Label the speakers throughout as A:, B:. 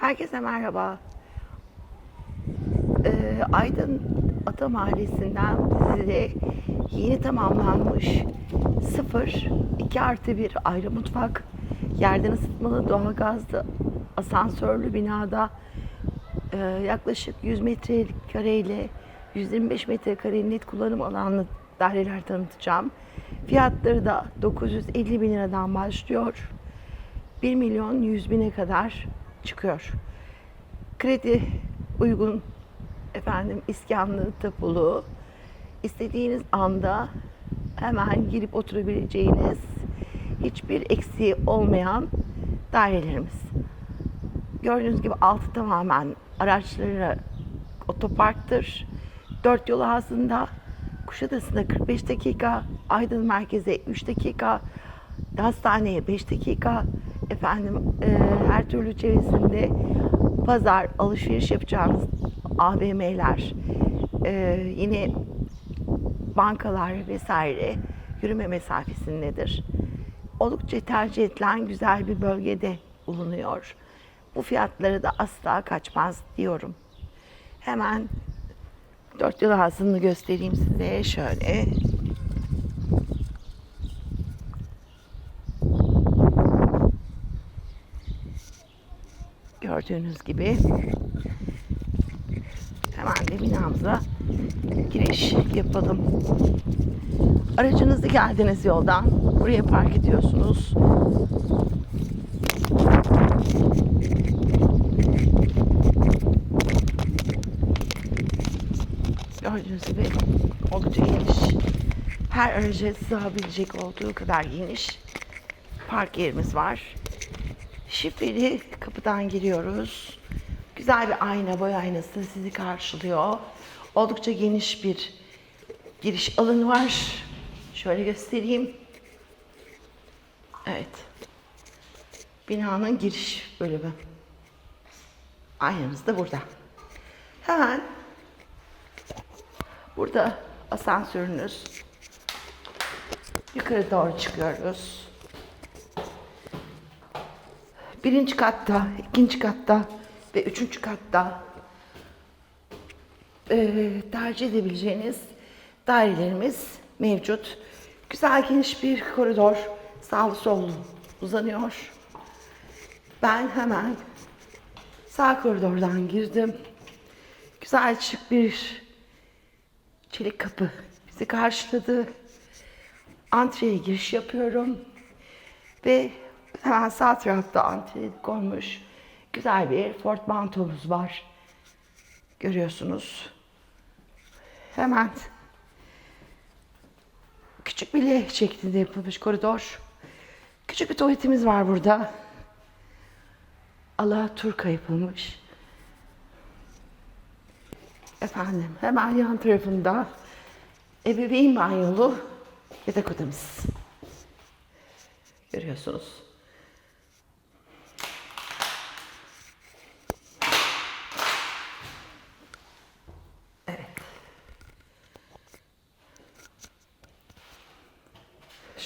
A: Herkese merhaba. Ee, Aydın Ata Mahallesi'nden size yeni tamamlanmış 0 2 artı 1 ayrı mutfak, yerden ısıtmalı doğalgazlı asansörlü binada e, yaklaşık 100 metrekareyle 125 metrekare net kullanım alanlı daireler tanıtacağım. Fiyatları da 950 bin liradan başlıyor. 1 milyon 100 bine kadar çıkıyor. Kredi uygun efendim iskanlı tapulu istediğiniz anda hemen girip oturabileceğiniz hiçbir eksiği olmayan dairelerimiz. Gördüğünüz gibi altı tamamen araçlara otoparktır. Dört yol ağzında Kuşadası'nda 45 dakika, Aydın merkeze 3 dakika, hastaneye 5 dakika, efendim e, her türlü çevresinde pazar, alışveriş yapacağınız AVM'ler, e, yine bankalar vesaire yürüme mesafesindedir. Oldukça tercih edilen güzel bir bölgede bulunuyor. Bu fiyatları da asla kaçmaz diyorum. Hemen dört yıl ağzını göstereyim size şöyle. Gördüğünüz gibi hemen de binamıza giriş yapalım. Aracınızı geldiniz yoldan buraya park ediyorsunuz. Gördüğünüz gibi oldukça geniş. Her araca sığabilecek olduğu kadar geniş park yerimiz var. Şifreli kapıdan giriyoruz. Güzel bir ayna, boy aynası sizi karşılıyor. Oldukça geniş bir giriş alanı var. Şöyle göstereyim. Evet. Binanın giriş bölümü. Aynamız da burada. Hemen burada asansörünüz. Yukarı doğru çıkıyoruz. Birinci katta, ikinci katta ve üçüncü katta eee, tercih edebileceğiniz dairelerimiz mevcut. Güzel geniş bir koridor sağlı sollu uzanıyor. Ben hemen sağ koridordan girdim. Güzel şık bir çelik kapı bizi karşıladı. Antreye giriş yapıyorum. Ve hemen sağ tarafta antreye konmuş güzel bir Ford Manto'muz var. Görüyorsunuz. Hemen küçük bir L şeklinde yapılmış koridor. Küçük bir tuvaletimiz var burada. Allah turka yapılmış. Efendim hemen yan tarafında ebeveyn banyolu yatak odamız. Görüyorsunuz.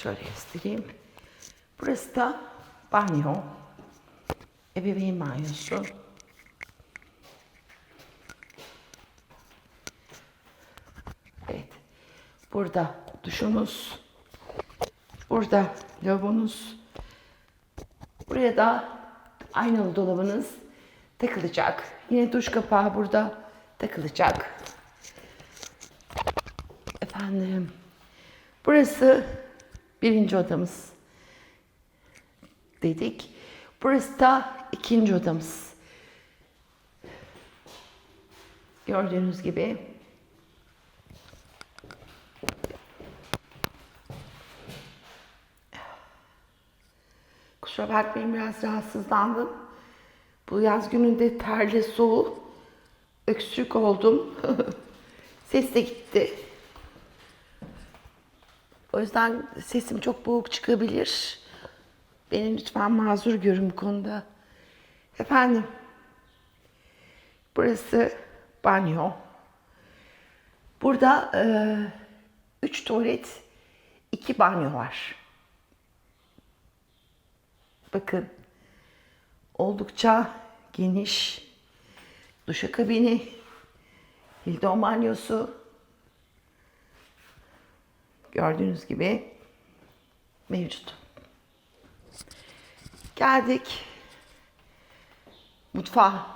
A: Şöyle göstereyim. Burası da banyo. Ebeveyn banyosu. Evet. Burada duşunuz. Burada lavabonuz. Buraya da aynalı dolabınız takılacak. Yine duş kapağı burada takılacak. Efendim. Burası birinci odamız dedik. Burası da ikinci odamız. Gördüğünüz gibi Kusura bakmayın biraz rahatsızlandım. Bu yaz gününde terli soğuk, öksürük oldum. Ses de gitti. O yüzden sesim çok boğuk çıkabilir. Beni lütfen mazur görün bu konuda. Efendim, burası banyo. Burada eee, üç tuvalet, iki banyo var. Bakın, oldukça geniş duşakabini, Hildon banyosu. Gördüğünüz gibi mevcut. Geldik mutfağa.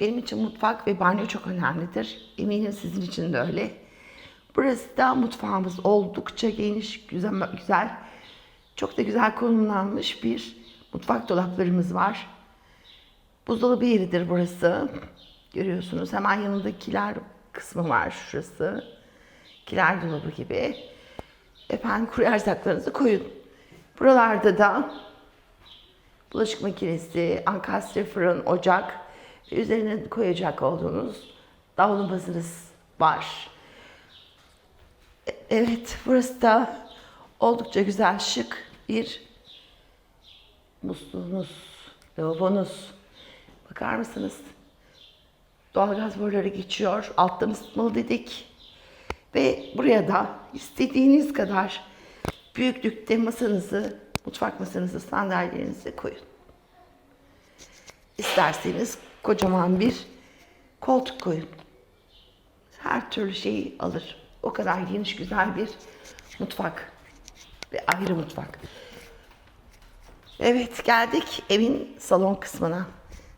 A: Benim için mutfak ve banyo çok önemlidir. Eminim sizin için de öyle. Burası da mutfağımız oldukça geniş, güzel, güzel. Çok da güzel konumlanmış bir mutfak dolaplarımız var. Buzdolabı yeridir burası. Görüyorsunuz hemen yanında kiler kısmı var şurası. Kiler dolabı gibi. Efendim kuru erzaklarınızı koyun. Buralarda da bulaşık makinesi, ankastre fırın, ocak ve üzerine koyacak olduğunuz davlumbazınız var. E- Evet, burası da oldukça güzel, şık bir musluğunuz, lavabonuz. Bakar mısınız? Doğalgaz boruları geçiyor. Alttan ısıtmalı dedik. Ve buraya da istediğiniz kadar büyüklükte masanızı, mutfak masanızı, sandalyelerinizi koyun. İsterseniz kocaman bir koltuk koyun. Her türlü şeyi alır. O kadar geniş güzel bir mutfak ve ayrı mutfak. Evet geldik evin salon kısmına.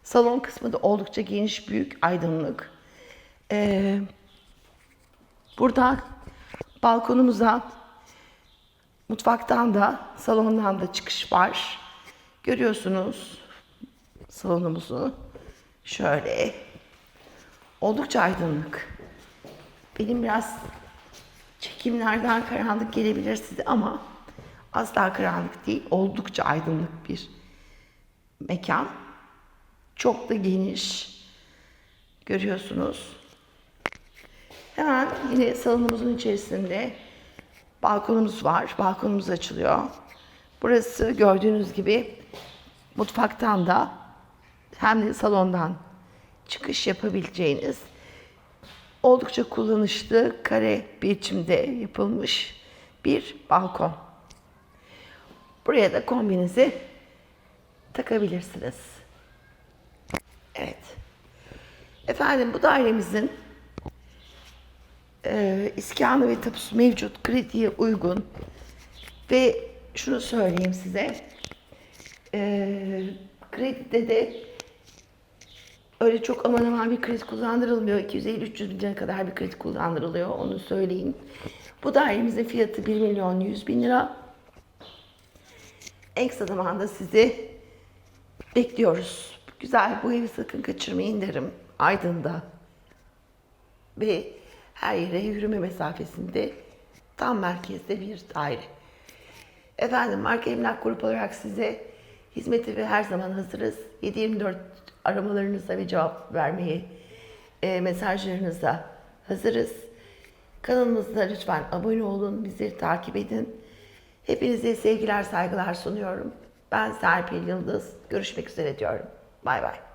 A: Salon kısmı da oldukça geniş, büyük, aydınlık. Ee, burada balkonumuza mutfaktan da salondan da çıkış var. Görüyorsunuz salonumuzu. Şöyle oldukça aydınlık. Benim biraz çekimlerden karanlık gelebilir size ama asla karanlık değil. Oldukça aydınlık bir mekan. Çok da geniş. Görüyorsunuz. Hemen yine salonumuzun içerisinde balkonumuz var. Balkonumuz açılıyor. Burası gördüğünüz gibi mutfaktan da hem de salondan çıkış yapabileceğiniz oldukça kullanışlı kare biçimde yapılmış bir balkon. Buraya da kombinizi takabilirsiniz. Evet. Efendim bu dairemizin e, iskanı ve tapusu mevcut, krediye uygun ve şunu söyleyeyim size, e, kredide de öyle çok aman aman bir kredi kullandırılmıyor. 250-300 bin lira kadar bir kredi kullandırılıyor, onu söyleyeyim. Bu dairemizin fiyatı 1 milyon 100 bin lira. En kısa zamanda sizi bekliyoruz. Güzel, bu evi sakın kaçırmayın derim. Aydın'da ve her yere yürüme mesafesinde tam merkezde bir daire. Efendim marka emlak grup olarak size hizmeti ve her zaman hazırız. 7-24 aramalarınıza ve cevap vermeye, e, mesajlarınıza hazırız. Kanalımıza lütfen abone olun, bizi takip edin. Hepinize sevgiler, saygılar sunuyorum. Ben Serpil Yıldız. Görüşmek üzere diyorum. Bay bay.